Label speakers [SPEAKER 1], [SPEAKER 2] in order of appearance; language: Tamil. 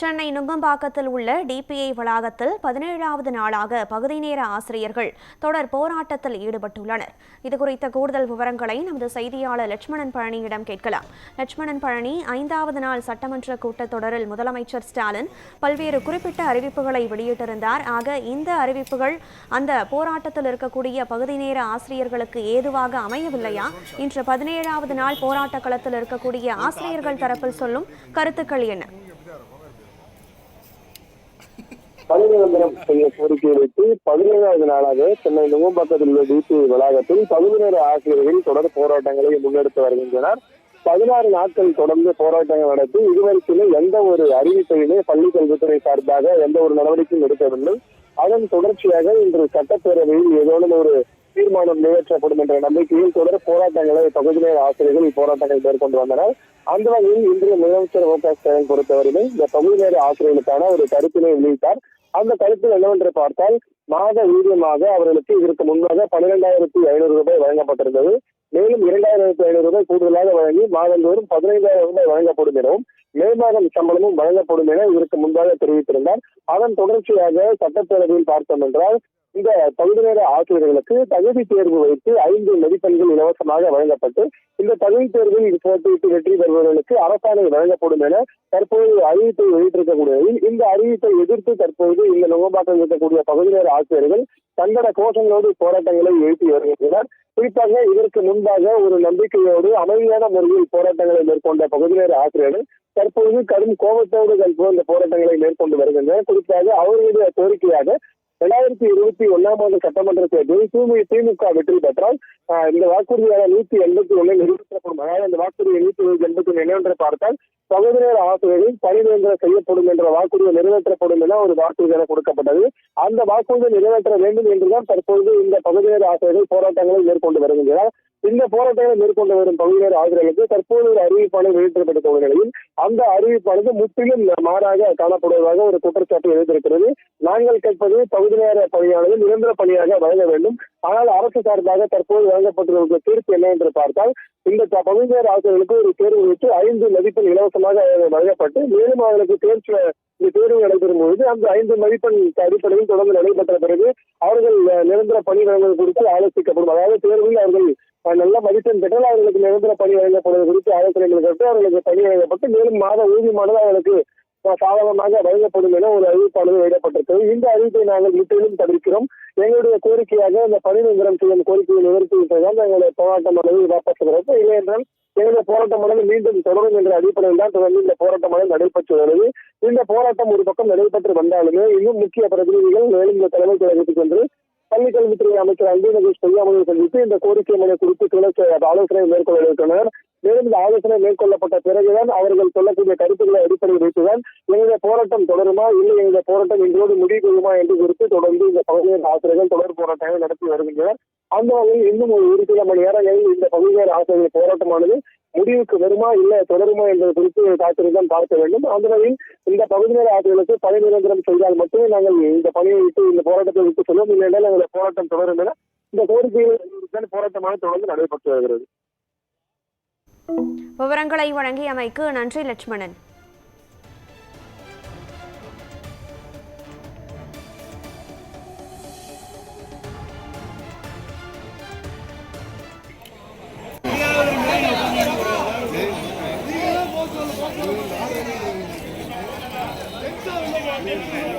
[SPEAKER 1] சென்னை நுங்கம்பாக்கத்தில் உள்ள டிபிஐ வளாகத்தில் பதினேழாவது நாளாக பகுதி நேர ஆசிரியர்கள் தொடர் போராட்டத்தில் ஈடுபட்டுள்ளனர். இதுகுறித்த கூடுதல் விவரங்களை நமது செய்தியாளர் லட்சுமணன் பழனியிடம் கேட்கலாம். லட்சுமணன் பழனி ஐந்தாவது நாள் சட்டமன்ற கூட்டத்தொடரில் முதலமைச்சர் ஸ்டாலின் பல்வேறு குறிப்பிட்ட அறிவிப்புகளை வெளியிட்டிருந்தார். ஆக இந்த அறிவிப்புகள் அந்த போராட்டத்தில் இருக்கக்கூடிய பகுதி நேர ஆசிரியர்களுக்கு ஏதுவாக அமையவில்லையா? இன்று பதினேழாவது நாள் போராட்ட களத்தில் இருக்கக்கூடிய ஆசிரியர்கள் தரப்பில் சொல்லும் கருத்துக்கள் என்ன?
[SPEAKER 2] பணி நிரந்தரம் செய்ய கோரிக்கை வைத்து பதினேழாவது நாளாக சென்னை நுங்கம்பாக்கத்தில் உள்ள டிசி வளாகத்தில் பதினேழு ஆசிரியர்கள் தொடர் போராட்டங்களை முன்னெடுத்து வருகின்றனர். பதினாறு நாட்கள் தொடர்ந்து போராட்டங்கள் நடத்தி இதுவரைக்கும் எந்த ஒரு அறிவிப்பையுமே பள்ளி கல்வித்துறை சார்பாக எந்த ஒரு நடவடிக்கையும் எடுக்கவில்லை. அதன் தொடர்ச்சியாக இன்று சட்டப்பேரவையில் ஏதேனும் ஒரு தீர்மானம் நிறைவேற்றப்படும் என்ற நம்பிக்கையில் தொடர் போராட்டங்களை பகுதி நேர ஆசிரியர்கள் இப்போராட்டங்கள் மேற்கொண்டு வந்தனர். அந்த வகையில் இன்றைய முதலமைச்சர் ஓ க ஸ்டாலின் பொறுத்தவரையிலும் இந்த பகுதி நேர ஆசிரியர்களுக்கான ஒரு கருத்தினை வெளியிட்டார். அந்த கருத்து என்னவென்று பார்த்தால் மாத ஊதியமாக அவர்களுக்கு இதற்கு முன்பாக பன்னிரெண்டாயிரத்தி ஐநூறு ரூபாய் வழங்கப்பட்டிருந்தது. மேலும் இரண்டாயிரத்தி ஐநூறு ரூபாய் கூடுதலாக வழங்கி மாதந்தோறும் பதினைந்தாயிரம் ரூபாய் வழங்கப்படும் எனவும் மே மாதம் சம்பளமும் வழங்கப்படும் என இதற்கு முன்பாக தெரிவித்திருந்தார். அதன் தொடர்ச்சியாக சட்டப்பேரவையில் பார்த்தோம் என்றால் இந்த பகுதி நேர ஆசிரியர்களுக்கு தகுதி தேர்வு வைத்து ஐந்து மதிப்பெண்கள் இலவசமாக வழங்கப்பட்டு இந்த தகுதி தேர்வில் போட்டியிட்டு வெற்றி பெறுபவர்களுக்கு அரசாணை வழங்கப்படும் என தற்போது அறிவிப்பை வெளியிட்டிருக்கக்கூடிய இந்த அறிவிப்பை எதிர்த்து தற்போது இந்த நுகம்பாக்கம் இருக்கக்கூடிய பகுதி நேர ஆசிரியர்கள் தங்கட கோஷங்களோடு போராட்டங்களை எழுப்பி வருகின்றனர். குறிப்பாக இதற்கு முன்பாக ஒரு நம்பிக்கையோடு அமைதியான முறையில் போராட்டங்களை மேற்கொண்ட பகுதி நேர ஆசிரியர்கள் தற்போது கடும் கோபத்தோடு தற்போது இந்த போராட்டங்களை மேற்கொண்டு வருகின்றனர். குறிப்பாக அவர்களுடைய கோரிக்கையாக இரண்டாயிரத்தி இருபத்தி ஒன்னாம் ஆண்டு சட்டமன்ற தேர்தலில் தூய்மை திமுக வெற்றி பெற்றால் இந்த வாக்குறுதியான நூத்தி எண்பத்தி ஒண்ணு நிறைவேற்றப்படும் அதாவது அந்த வாக்குறுதியை நூத்தி எண்பத்தி ஒண்ணு என்னவென்று பார்த்தால் பகுதி நேர ஆசிரியர்கள் பணி செய்யப்படும் என்ற வாக்குறுதி நிறைவேற்றப்படும் என ஒரு வாக்குறுதி என கொடுக்கப்பட்டது. அந்த வாக்குறுதி நிறைவேற்ற வேண்டும் என்றுதான் தற்பொழுது இந்த பகுதி நேர ஆசிரியர்கள் போராட்டங்களை மேற்கொண்டு வருகின்றனர். இந்த போராட்டங்களை மேற்கொண்டு வரும் பகுதியினர் ஆதரவுக்கு தற்போது ஒரு அறிவிப்பானது வெளியிடப்பட்டுள்ள நிலையில் அந்த அறிவிப்பானது முற்றிலும் மாறாக காணப்படுவதாக ஒரு குற்றச்சாட்டு எழுந்திருக்கிறது. நாங்கள் கேட்பது பகுதி நேர பணியானது நிரந்தர பணியாக வழங்க வேண்டும். ஆனால் அரசு சார்பாக தற்போது வழங்கப்பட்டுள்ள தீர்ப்பு என்ன என்று பார்த்தால் இந்த த- பகுதி நேர ஆசிரியர்களுக்கு ஒரு தேர்வு வைத்து ஐந்து மதிப்பெண் இலவசமாக வழங்கப்பட்டு மேலும் அவர்களுக்கு தேர்ச்சி இந்த தேர்வு நடைபெறும் பொழுது அந்த ஐந்து மதிப்பெண் அடிப்படையில் தொடர்ந்து நடைபெற்ற பிறகு அவர்கள் நிரந்தர பணி வழங்குவது குறித்து ஆலோசிக்கப்படும். அதாவது தேர்வில் அவர்கள் நல்ல மதிப்பெண் பெற்றால் அவர்களுக்கு நிரந்தர பணி வழங்கப்படுவது குறித்து ஆலோசனைகள் கேட்டு அவர்களுக்கு பணி வழங்கப்பட்டு மேலும் மாத ஊதியமானது அவர்களுக்கு சாதகமாக வழங்கப்படும் என ஒரு அறிவிப்பானது வெளியிடப்பட்டிருக்கிறது. இந்த அறிவிப்பை நாங்கள் முற்றிலும் தவிர்க்கிறோம். எங்களுடைய கோரிக்கையாக இந்த பணி நிரந்தரம் செய்யும் கோரிக்கையை நிவர்த்திவிட்டதால் எங்களுடைய போராட்டமானது வாபஸ் பெறுறது இல்லை என்றால் எங்களுடைய போராட்டமானது மீண்டும் தொடரும் என்ற அடிப்படையில் தான் தொடர்ந்து இந்த போராட்டமானது நடைபெற்று வருது இந்த போராட்டம் ஒரு பக்கம் நடைபெற்று வந்தாலுமே இன்னும் முக்கிய பிரதிநிதிகள் மேலும் இந்த தலைமை கழகத்துக்கு சென்று பள்ளி கல்வித்துறை அமைச்சர் அன்பு செய்யாமல் பொய்யாமலை சந்தித்து இந்த கோரிக்கை மனு குறித்து துணை ஆலோசனை மேற்கொள்ள இருக்கிறனர். மேலும் இந்த ஆலோசனை மேற்கொள்ளப்பட்ட பிறகுதான் அவர்கள் சொல்லக்கூடிய கருத்துக்களை அடிப்படையில் வைத்துதான் எங்களுடைய போராட்டம் தொடருமா இல்லை எங்களுடைய போராட்டம் இன்றோடு முடிவு என்று குறித்து தொடர்ந்து இந்த பகுதியின் ஆசிரியர்கள் தொடர் போராட்டங்களை நடத்தி வருகின்றனர். அந்த வகையில் இன்னும் ஒரு ஒரு சில மணி நேரங்களில் இந்த பகுதியின் ஆசிரியர்கள் போராட்டமானது முடிவுக்கு வருமா இல்ல தொடருமா என்பது குறித்து காத்திருந்தான் பார்க்க வேண்டும். அந்த வகையில் இந்த நேர ஆசிரியர்களுக்கு பணி நிரந்தரம் செய்தால் மட்டுமே நாங்கள் இந்த பணியை விட்டு இந்த போராட்டத்தை விட்டு சொல்லுவோம் இல்லை என்றால் எங்களுடைய போராட்டம் தொடரும் என இந்த கோரிக்கைகள் போராட்டமாக தொடர்ந்து நடைபெற்று வருகிறது.
[SPEAKER 1] விவரங்களை வழங்கியமைக்கு நன்றி லட்சுமணன்.
[SPEAKER 3] Thank you.